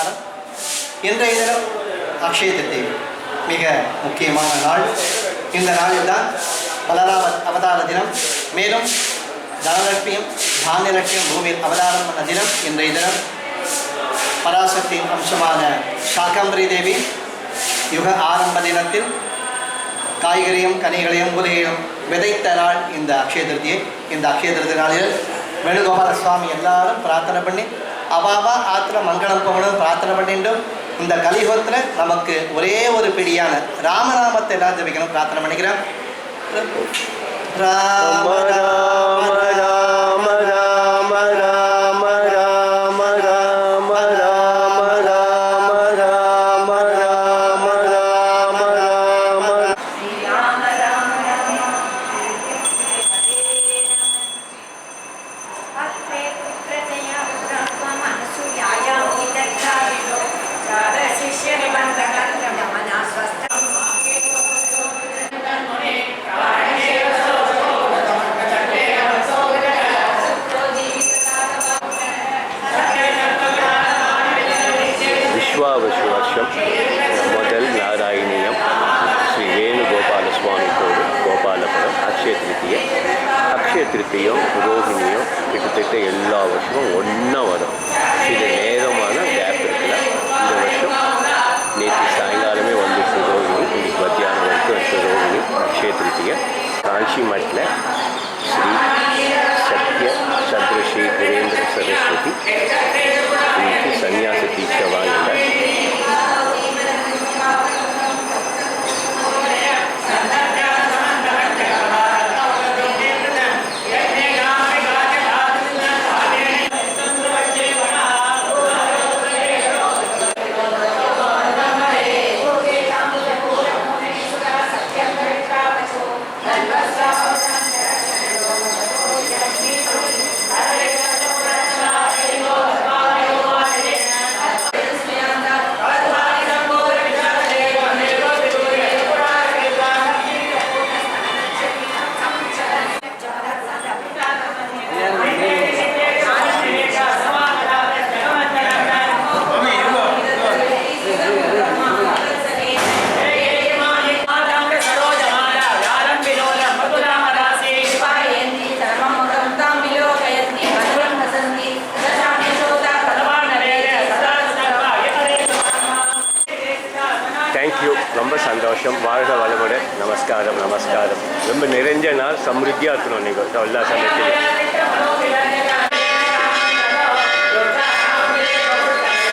காரணம் இன்றைய தினம் அக்ஷய திருதி மிக முக்கியமான நாள். இந்த நாளில் தான் பலராவ அவதார தினம். மேலும் தனலட்சியம் தானிய லட்சியம் பூமியில் அவதாரம் பண்ண தினம் இன்றைய தினம். பராசக்தியின் அம்சமான சாகம்பரி தேவி யுக ஆரம்ப தினத்தில் காய்கறியும் கனிகளையும் உலகையும் விதைத்த நாள் இந்த அக்ஷய திருதியை. இந்த அக்ஷய திருதி நாளில் வேணுகோபால சுவாமி எல்லாரும் பிரார்த்தனை பண்ணி அவாவா ஆத்திர மங்களம் போகணும் பிரார்த்தனை பண்ணிட்டும் இந்த கலியுகத்தில் நமக்கு ஒரே ஒரு பிடியான ராமநாமத்தை எல்லாம் ஜபிக்கணும் பிரார்த்தனை பண்ணிக்கிறேன். ராம ராம விஸ்வாவசு வருஷம் முதல் நாராயணியம் ஸ்ரீ வேணுகோபால சுவாமி கோவில் கோபாலபுரம் அக்ஷய திருத்தியை அக்ஷய திருத்தியும் ரோஹிணியும் கிட்டத்தட்ட எல்லா வருஷமும் ஒன்றா வரும். இது நேரமான கேப் இருக்குல்ல இந்த வருஷம் நேற்று சாயங்காலமே வந்துச்சு ரோஹிணி இன்னைக்கு மத்தியானம் வரைக்கும் இருக்கு ரோஹிணி அக்ஷய திருத்தியை காஞ்சி மட்டில் ஸ்ரீ சத்ய சந்திரஸ்ரீ வீரேந்திர சரஸ்வதி தேங்க்யூ ரொம்ப சந்தோஷம். வாழ்க வளமுடன். நமஸ்காரம் நமஸ்காரம். ரொம்ப நிறைஞ்ச நாள் சமிருத்தியாக இருக்கணும் நீங்கள் எல்லா சமயத்திலும்.